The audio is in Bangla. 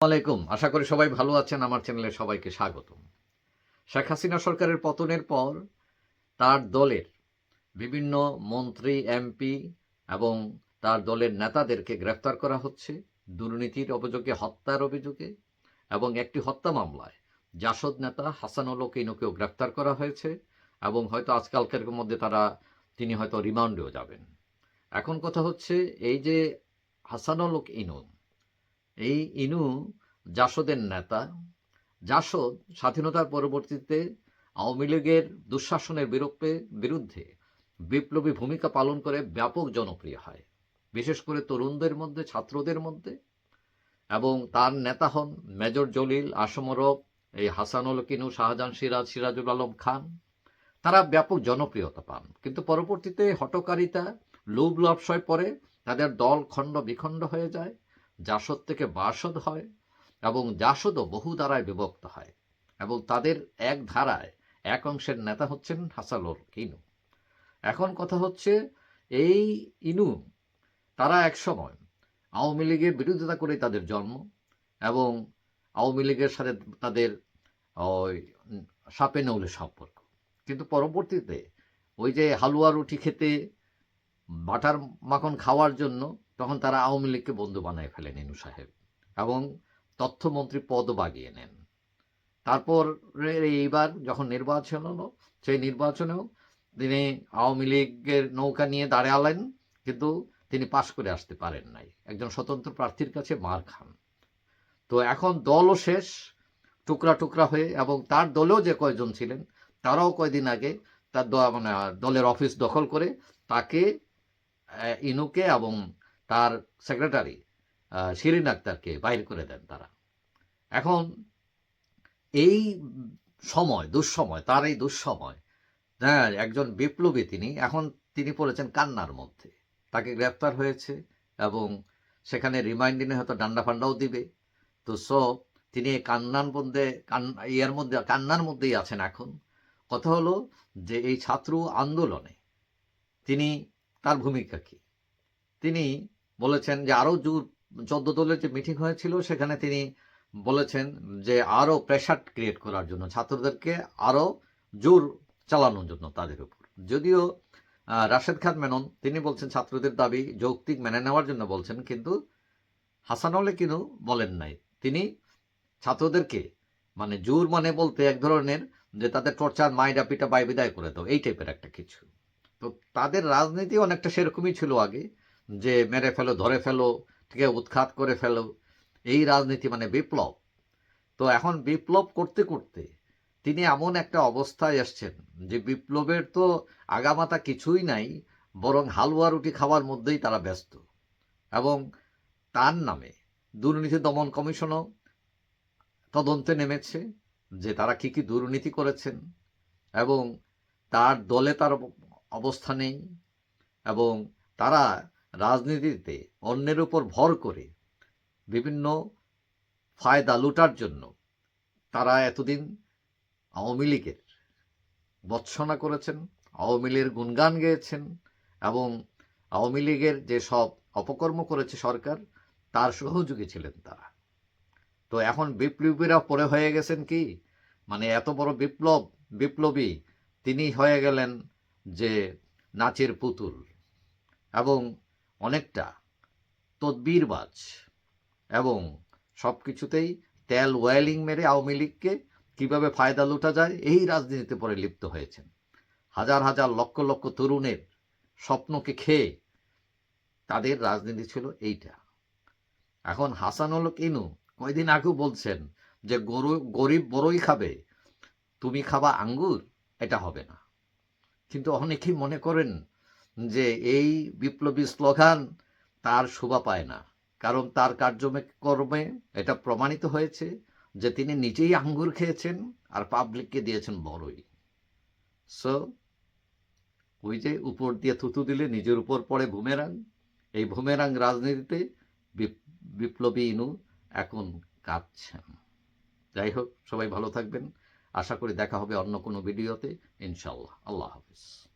আলাইকুম আশা করি সবাই ভালো আছেন। আমার চ্যানেলে সবাইকে স্বাগত শেখ হাসিনা সরকারের পতনের পর তার দলের বিভিন্ন মন্ত্রী, এমপি এবং তার দলের নেতাদেরকে গ্রেফতার করা হচ্ছে দুর্নীতির অভিযোগে, হত্যার অভিযোগে এবং একটি হত্যা মামলায়। জাসদ নেতা হাসানুল কিনুকেও গ্রেফতার করা হয়েছে এবং হয়তো আজকালকের মধ্যে তারা, তিনি হয়তো রিমান্ডেও যাবেন। এখন কথা হচ্ছে, এই যে হাসানুল ইনু এই ইনু জাসদের নেতা। জাসদ স্বাধীনতার পরবর্তীতে আওয়ামী লীগের দুঃশাসনের বিরুদ্ধে বিরুদ্ধে বিপ্লবী ভূমিকা পালন করে ব্যাপক জনপ্রিয় হয়। বিশেষ করে তরুণদের মধ্যে, ছাত্রদের মধ্যে। এবং তার নেতা হন মেজর জলিল আসমরব এই হাসানুল কিনু, শাহজাহান সিরাজ, সিরাজুল আলম খান। তারা ব্যাপক জনপ্রিয়তা পান। কিন্তু পরবর্তীতে হটকারিতা লোভ লাভসয় পরে তাদের দল খণ্ড বিখণ্ড হয়ে যায়। জাসদ থেকে বাসদ হয় এবং জাসদও বহু ধারায় বিভক্ত হয় এবং তাদের এক ধারায় এক অংশের নেতা হচ্ছেন হাসালোর ইনু। এখন কথা হচ্ছে এই ইনু, তারা একসময় আওয়ামী লীগের বিরোধিতা করে তাদের জন্ম এবং আওয়ামী লীগের সাথে তাদের ওই সাপে নৌলে সম্পর্ক। কিন্তু পরবর্তীতে ওই যে হালুয়া রুটি খেতে বাটার মাখন খাওয়ার জন্য তখন তারা আওয়ামী লীগকে বন্ধু বানায় ফেলেন ইনু সাহেব এবং তথ্যমন্ত্রী পদও বাগিয়ে নেন। তারপর এইবার যখন নির্বাচন হলো, সেই নির্বাচনেও তিনি আওয়ামী লীগের নৌকা নিয়ে দাঁড়ালেন, কিন্তু তিনি পাশ করে আসতে পারেন নাই। একজন স্বতন্ত্র প্রার্থীর কাছে মার খান। তো এখন দলও শেষ, টুকরা টুকরা হয়ে এবং তার দলেও যে কয়জন ছিলেন, তারাও কয়দিন আগে তার মানে দলের অফিস দখল করে তাকে ইনুকে এবং তার সেক্রেটারি শিরিন আক্তারকে বাইর করে দেন তারা। এখন এই সময়, দুঃসময়, তার এই দুঃসময় হ্যাঁ একজন বিপ্লবী তিনি, এখন তিনি পড়েছেন কান্নার মধ্যে। তাকে গ্রেপ্তার হয়েছে এবং সেখানে রিমাইন্ডিনে হয়তো ডান্ডা ফান্ডাও দিবে। তো সো তিনি এই কান্নার মধ্যে ইয়ের মধ্যে, কান্নার মধ্যেই আছেন এখন। কথা হলো যে এই ছাত্র আন্দোলনে তিনি তার ভূমিকা কি? তিনি বলেছেন যে আরও জোর, চোদ্দ দলের যে মিটিং হয়েছিল, সেখানে তিনি বলেছেন যে আরও প্রেশার ক্রিয়েট করার জন্য, ছাত্রদেরকে আরও জোর চালানোর জন্য তাদের উপর। যদিও রাশেদ খান মেনন, তিনি বলছেন ছাত্রদের দাবি যৌক্তিক মেনে নেওয়ার জন্য বলছেন, কিন্তু হাসানুল কিন্তু বলেন নাই। তিনি ছাত্রদেরকে মানে জোর মানে বলতে এক ধরনের যে তাদের টর্চার মাইডা পিটা, বাই বিদায় করে দাও, এই টাইপের একটা কিছু। তো তাদের রাজনীতি অনেকটা সেরকমই ছিল আগে। যে মেরে ফেলো, ধরে ফেলো আছে, উৎখাত করে ফেলো, এই রাজনীতি মানে বিপ্লব। তো এখন বিপ্লব করতে করতে তিনি এমন একটা অবস্থায় এসছেন যে বিপ্লবের তো আগামাতা কিছুই নাই, বরং হালুয়া রুটি খাওয়ার মধ্যেই তারা ব্যস্ত। এবং তার নামে দুর্নীতি দমন কমিশনও তদন্তে নেমেছে যে তারা কি কি দুর্নীতি করেছেন এবং তার দলে তার অবস্থা নেই এবং তারা রাজনীতিতে অন্যের উপর ভর করে বিভিন্ন ফায়দা লুটার জন্য তারা এতদিন আওয়ামী লীগের বৎসনা করেছেন, আওয়ামী লীগের গুণগান গেয়েছেন এবং আওয়ামী লীগের যে সব অপকর্ম করেছে সরকার, তার সহযোগী ছিলেন তারা। তো এখন বিপ্লবীরা পরে হয়ে গেছেন কি? মানে এত বড় বিপ্লব, বিপ্লবী তিনি হয়ে গেলেন যে নাচের পুতুল এবং অনেকটা তদবিরবাজ এবং সব কিছুতেই তেল ওয়েলিং মেরে আওয়ামী লীগকে কীভাবে ফায়দা লুটা যায়, এই রাজনীতিতে পরে লিপ্ত হয়েছেন। হাজার হাজার লক্ষ লক্ষ তরুণের স্বপ্নকে খেয়ে তাদের রাজনীতি ছিল এইটা। এখন হাসানুল ইনু কয়দিন আগেও বলছেন যে গরু, গরিব বড়ই খাবে, তুমি খাবা আঙ্গুর, এটা হবে না। কিন্তু অনেকেই মনে করেন যে এই বিপ্লবী স্লোগান তার শোভা পায় না। কারণ তার কার্যক্রমে এটা প্রমাণিত হয়েছে যে তিনি নিজেই আঙ্গুর খেয়েছেন আর পাবলিককে দিয়েছেন বড়ই। সো ওই যে উপর দিয়ে থুতু দিলে নিজের উপর পড়ে বুমেরাং এই বুমেরাং রাজনীতিতে বিপ- বিপ্লবী ইনু এখন কাঁদছেন। যাই হোক, সবাই ভালো থাকবেন। আশা করি দেখা হবে অন্য কোনো ভিডিওতে ইনশাল্লাহ আল্লাহ হাফিজ।